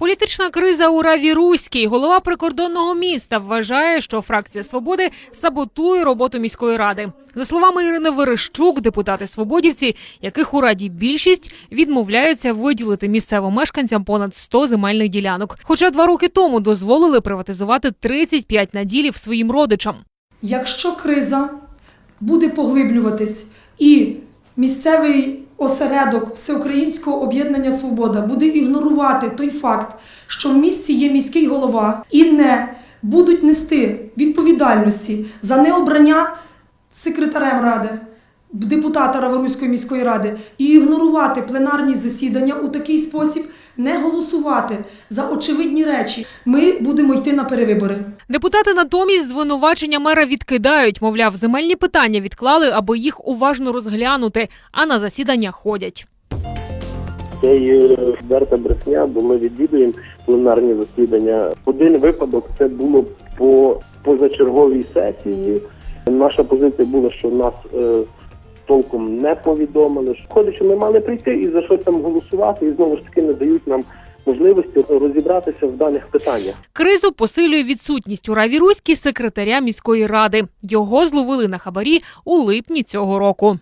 Політична криза у Раві Руській. Голова прикордонного міста вважає, що фракція свободи саботує роботу міської ради. За словами Ірини Верещук, депутати свободівці, яких у раді більшість, відмовляються виділити місцевим мешканцям понад 100 земельних ділянок. Хоча два роки тому дозволили приватизувати 35 наділів своїм родичам. Якщо криза буде поглиблюватись і місцевий осередок Всеукраїнського об'єднання Свобода буде ігнорувати той факт, що в місті є міський голова, і не будуть нести відповідальності за необрання секретарем ради. Депутата Раворуської міської ради і ігнорувати пленарні засідання у такий спосіб, не голосувати за очевидні речі. Ми будемо йти на перевибори. Депутати натомість звинувачення мера відкидають. Мовляв, земельні питання відклали, аби їх уважно розглянути, а на засідання ходять. Це є брехня, бо ми відвідуємо пленарні засідання. Один випадок це було по позачерговій сесії. Наша позиція була, що нас е, толком не повідомили. Що ми мали прийти і за щось там голосувати, і знову ж таки не дають нам можливості розібратися в даних питаннях. Кризу посилює відсутність у Раві Руській секретаря міської ради. Його зловили на хабарі у липні цього року.